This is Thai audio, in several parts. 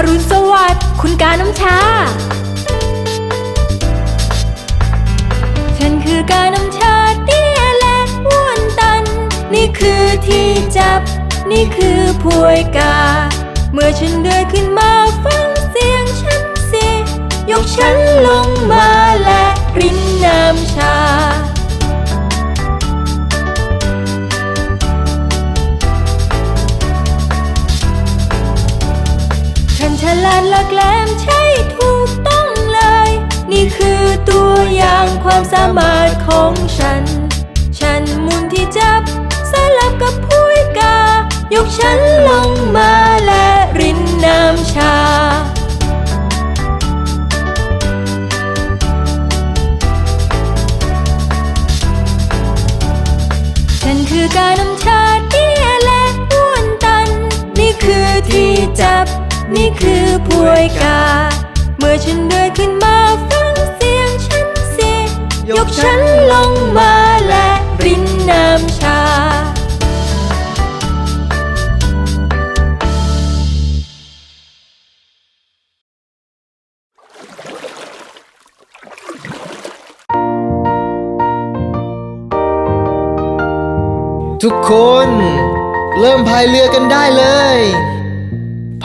อรุณสวัสดิ์คุณกาน้ำชา ฉันคือกาน้ำชาเตี้ยและอ้วนตัน นี่คือที่จับ นี่คือพวยกา เมื่อฉันเดินขึ้นมาฟังเสียงฉันสิ ยกฉันลงมาและรินน้ำชา ละแกแหลมใช่ถูกต้องเลย นี่คือตัวอย่างความสามารถของฉัน ฉันมุนที่จับสลับกับผู้ยกายกฉันลงมา คือพวยกา เมื่อฉันเดินขึ้นมาฟังเสียงฉันสิยกฉันลงมาและรินน้ำชา ทุกคน เริ่มพายเรือกันได้เลย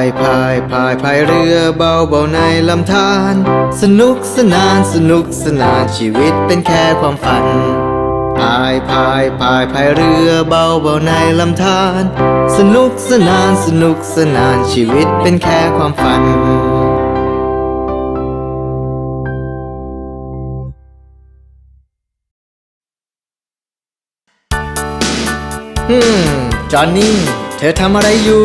ายพายพายพายเรือเบาเบาในลำธารสนุกสนานสนุกสนานชีวิตเป็นแค่ความฝันพายพายพายพายเรือเบาเบาในลำธารสนุกสนานสนุกสนานชีวิตเป็นแค่ความฝันฮึมจอนนี่ เธอทำอะไรอยู่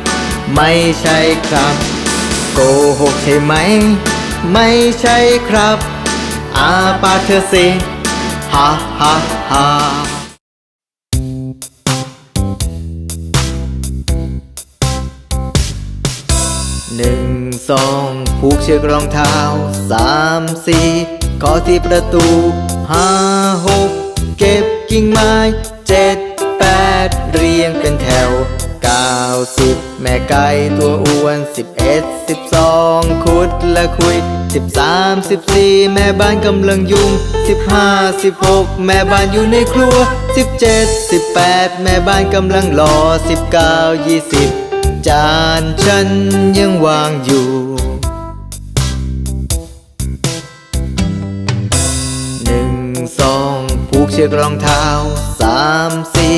ไม่ใช่ครับ โกหกใช่ไหม ไม่ใช่ครับ อาปากเธอสิฮ่าฮ่าฮ่าหนึ่งสองผูกเชือกรองเท้าสามสี่ขอที่ประตูห้าหกเก็บกิ่งไม้เจ็ดแปดเรียงเป็นแถว เก้าสิบแม่ไก่ตัวอ้วนสิบเอ็ดสิบสองคุดและคุยสิบสามสิบสี่แม่บ้านกำลังยุ่งสิบห้าสิบหกแม่บ้านอยู่ในครัวสิบเจ็ดสิบแปดแม่บ้านกำลังรอสิบเก้ายี่สิบจานฉันยังวางอยู่หนึ่งสองผูกเชือกรองเท้าสามสี่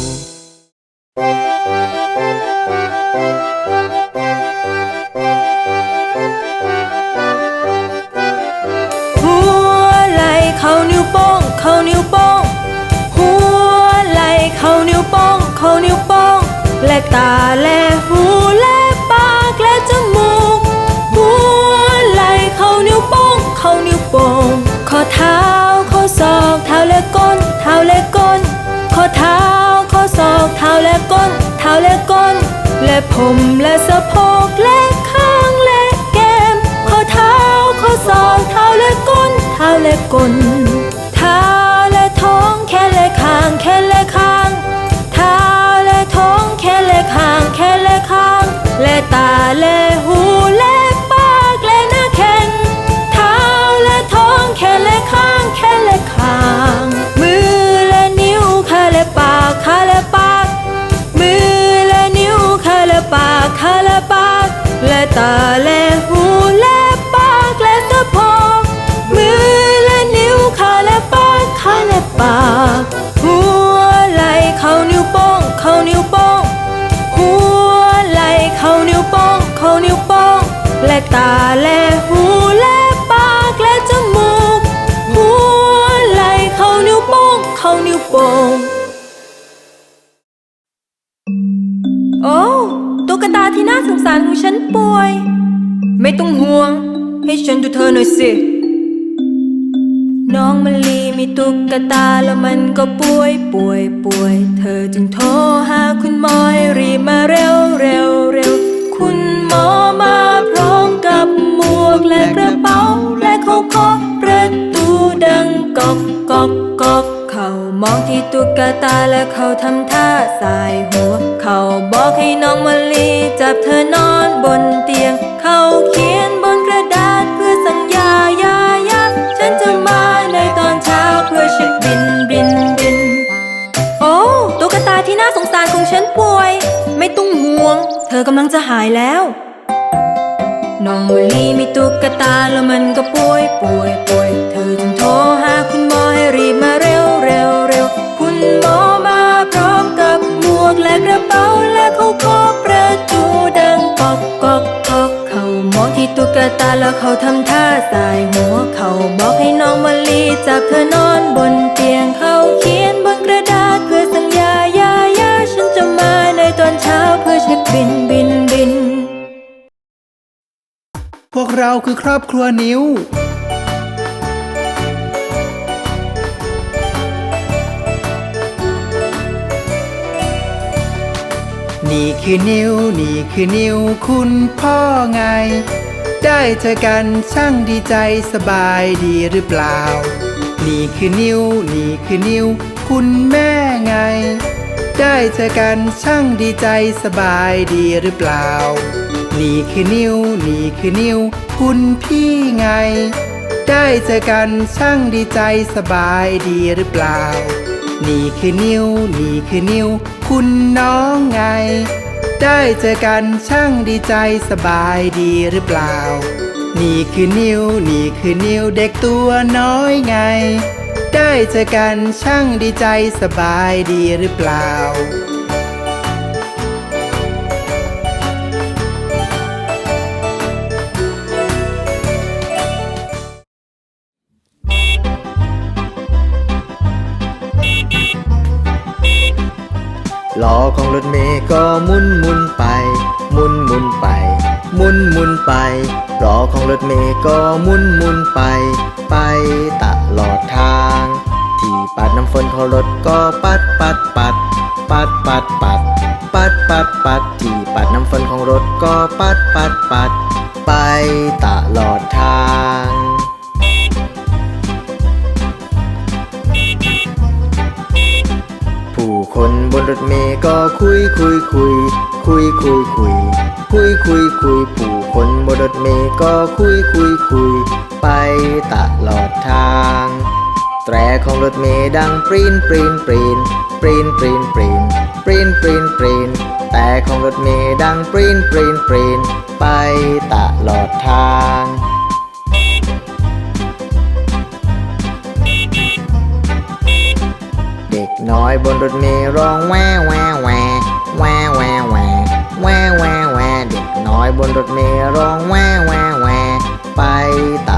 นิ้วโป้ง หัวไหล่เข้านิ้วโป้ง เข้านิ้วโป้ง และตาและหูและปากและจมูก หัวไหล่เข้านิ้วโป้ง เข้านิ้วโป้ง ข้อเท้าข้อศอกเท้าและก้น เท้าและก้น ข้อเท้าข้อศอกเท้าและก้น เท้าและก้น และผมและสะโพกและข้างและแก้ม ข้อเท้าข้อศอกเท้าและก้น เท้าและก้น แลหูและปากและหน้าแข้งเท้าและท้องแขนและข้างแขนและคาง มือและนิ้วขาและปากขาและปาก มือและนิ้วขาและปากขาและปาก และตาและหูและ ฉันดูเธอหน่อยสิ น้องมะลีมีตุ๊กตาแล้วมันก็ป่วยป่วยป่วย เธอจึงโทรหาคุณหมอให้รีบมาเร็วเร็วเร็ว คุณหมอมาพร้อมกับหมวกและกระเป๋า และเขาเคาะประตูดังกอกกอกกอกเขามองที่ตุ๊กตาและเขาทำท่าสายหัว เขาบอกให้น้องมะลีจับเธอนอน ที่น่าสงสารของฉันป่วย ไม่ต้องห่วง เธอกำลังจะหายแล้วน้องมะลีมีตุ๊กตาแล้วมันก็ป่วยป่วยป่วย เธอจึงโทรหาคุณหมอให้รีบมาเร็วเร็วเร็วคุณหมอมาพร้อมกับหมวกและกระเป๋าและเขาเคาะประตูดังกอกกอกกอกเขามองที่ตุ๊กตาแล้วเขาทำท่าสายหัวเขาบอกให้น้องมะลีจับเธอนอนบนเตียงเขาเขียนบนกระ ตอนเช้าเพื่อเช็คบินบินบิน พวกเราคือครอบครัวนิ้ว นี่คือนิ้ว นี่คือนิ้ว คุณพ่อไง ได้เจอกันช่างดีใจสบายดีหรือเปล่า นี่คือนิ้ว นี่คือนิ้ว คุณแม่ไง ได้เจอกันช่างดีใจสบายดีหรือเปล่า นี่คือนิ้วนี่คือนิ้วคุณพี่ไง ได้เจอกันช่างดีใจสบายดีหรือเปล่า นี่คือนิ้วนี่คือนิ้วคุณน้องไง ได้เจอกันช่างดีใจสบายดีหรือเปล่า นี่คือนิ้วนี่คือนิ้วเด็กตัวน้อยไง ได้เจอกันช่างดีใจสบายดีหรือเปล่า ล้อของรถเมย์ก็มุนมุนไป มุนมุนไป มุนมุนไปล้อของรถเมย์ก็มุนมุนไป ไปตลอดทาง ที่ปัดน้ำฝนของรถก็ปัดปัดปัด ปัดปัดปัด ปัดปัดปัดที่ปัดน้ำฝนของรถก็ปัดปัดปัด ไปตลอดทางผู้คนบนรถเมล์ก็คุยคุยคุย คุยคุยคุย คุยคุยคุยผู้คนบนรถเมล์ก็คุยคุยคุย ไปตลอดทาง แตรของรถเมล์ดังปรีนปรีนปรีนปรีนปรีนปรีนปรีนปรีนปรีนแต่ของรถเมล์ดังปรีนปรีนปรีนไปตลอดทางเด็กน้อยบนรถเมล์ร้องแวแวแวแวแวแวแวแวแวเด็กน้อยบนรถเมล์ร้องแวแวแวไปต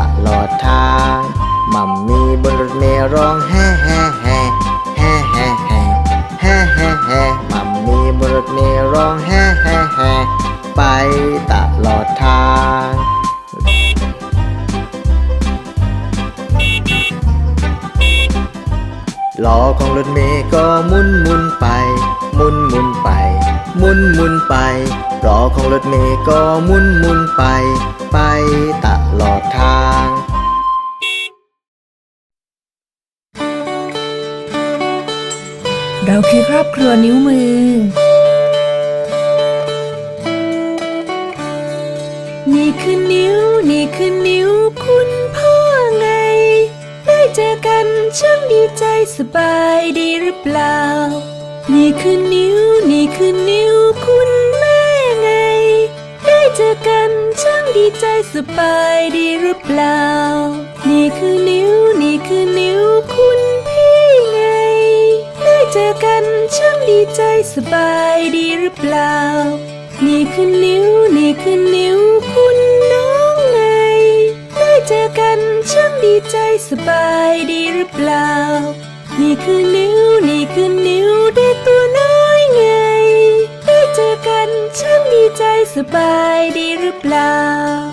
ก็มุนมุนไป ไปตลอดทางเราคือครอบครัวนิ้วมือ นี่คือนิ้ว นี่คือนิ้วคุณพ่อไง ได้เจอกันช่างดีใจสบายดีหรือเปล่า นี่คือนิ้ว นี่คือนิ้วคุณ เจอกันช่างดีใจสบายดีหรือเปล่า นี่คือนิ้วนี่คือนิ้วคุณพี่ไง ได้เจอกันช่างดีใจสบายดีหรือเปล่า นี่คือนิ้วนี่คือนิ้วคุณน้องไง ได้เจอกันช่างดีใจสบายดีหรือเปล่า นี่คือนิ้วนี่คือนิ้วเด็กตัว ดีใจสบายดีหรือเปล่า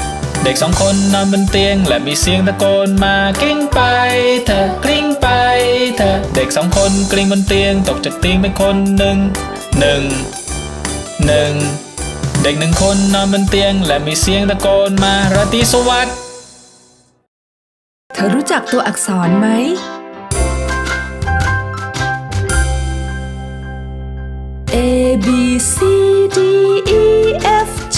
เด็กสองคนนอนบนเตียง และมีเสียงตะโกนมากลิ้งไปเถอกลิ้งไปเถอเด็กสองคนกลิ้งบนเตียง ตกจากเตียงไปคนหนึ่งหนึ่งหนึ่งเด็กหนึ่งคนนอนบนเตียง และมีเสียงตะโกนมาราตรีสวัสดิ์เธอรู้จักตัวอักษรไหม A B C D E F G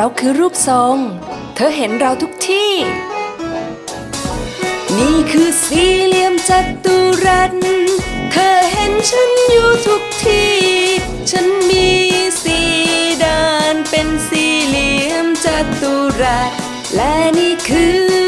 เราคือรูปทรง เธอเห็นเราทุกที่ นี่คือสี่เหลี่ยมจัตุรัส เธอเห็นฉันอยู่ทุกที่ ฉันมีสี่ด้านเป็นสี่เหลี่ยมจัตุรัส และนี่คือ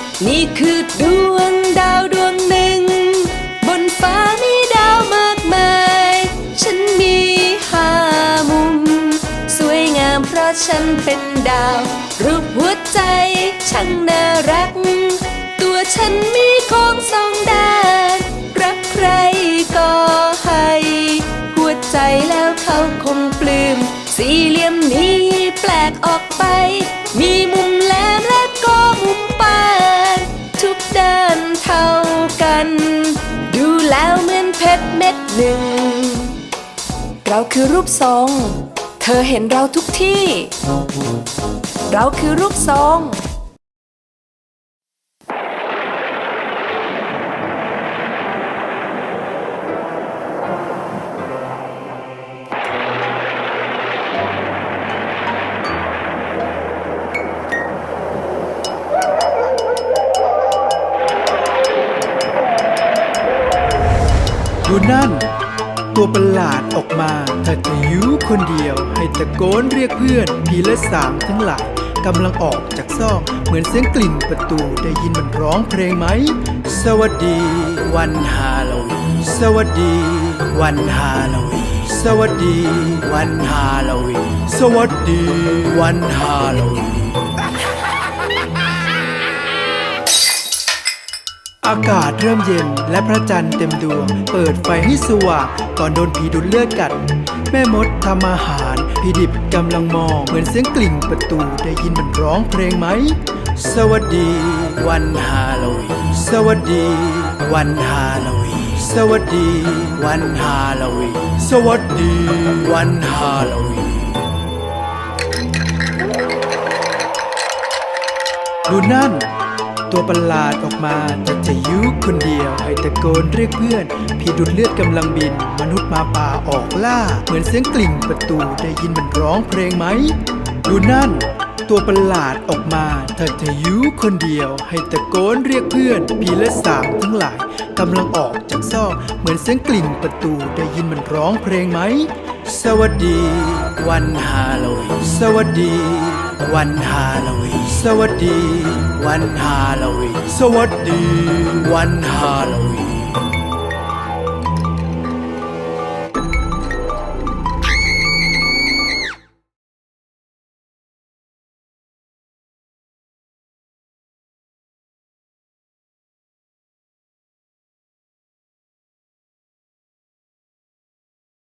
นี่คือดวงดาวดวงหนึ่ง บนฟ้ามีดาวมากมาย ฉันมีห้ามุม สวยงามเพราะฉันเป็นดาว รูปหัวใจช่างน่ารัก ตัวฉันมีโค้งสองด้าน รักใครก็ให้ หัวใจแล้วเขาคงปลื้มสี่เหลี่ยมนี้แปลกออกไป เท่ากัน ดูแล้วเหมือนเพชรเม็ดหนึ่ง เราคือรูปทรง เธอเห็นเราทุกที่ เราคือรูปทรง นั่น ตัวประหลาดออกมาถ้าจะยูคนเดียว ให้ตะโกนเรียกเพื่อนพีละสามทั้งหลายกำลังออกจากซอกเหมือนเสียงกลิ่นประตูได้ยินมันร้องเพลงไหม สวัสดี วันฮาโลวีนสวัสดี วันฮาโลวีนสวัสดี วันฮาโลวีนสวัสดี วันฮาโลวีน อากาศเริ่มเย็นและพระจันทร์เต็มดวง เปิดไฟให้สว่างก่อนโดนผีดูดเลือดกัด แม่มดทำอาหารพี่ดิบกำลังมอง เหมือนเสียงกลิ่งประตูได้ยินมันร้องเพลงไหม สวัสดี วันฮาโลวีนสวัสดี วันฮาโลวีนสวัสดี วันฮาโลวีนสวัสดี วันฮาโลวีนดูนั่น ตัวประหลาดออกมาแต่จะยุคนเดียวให้ตะโกนเรียกเพื่อนพีดุดเลือดกำลังบิน มนุษย์มาป่าออกล่า เหมือนเสียงกลิ่งประตูได้ยินมันร้องเพลงไหม ดูนั่น ตัวประหลาดออกมาถ้าจะยุคนเดียว ให้ตะโกนเรียกเพื่อนพีและสามทั้งหลายกำลังออกจากซอกเหมือนเสียงกลิ่งประตูได้ยินมันร้องเพลงไหม สวัสดี วันฮาโลวีนสวัสดี วันฮาโลวีนสวัสดี วันฮาโลวีนสวัสดี วันฮาโลวีน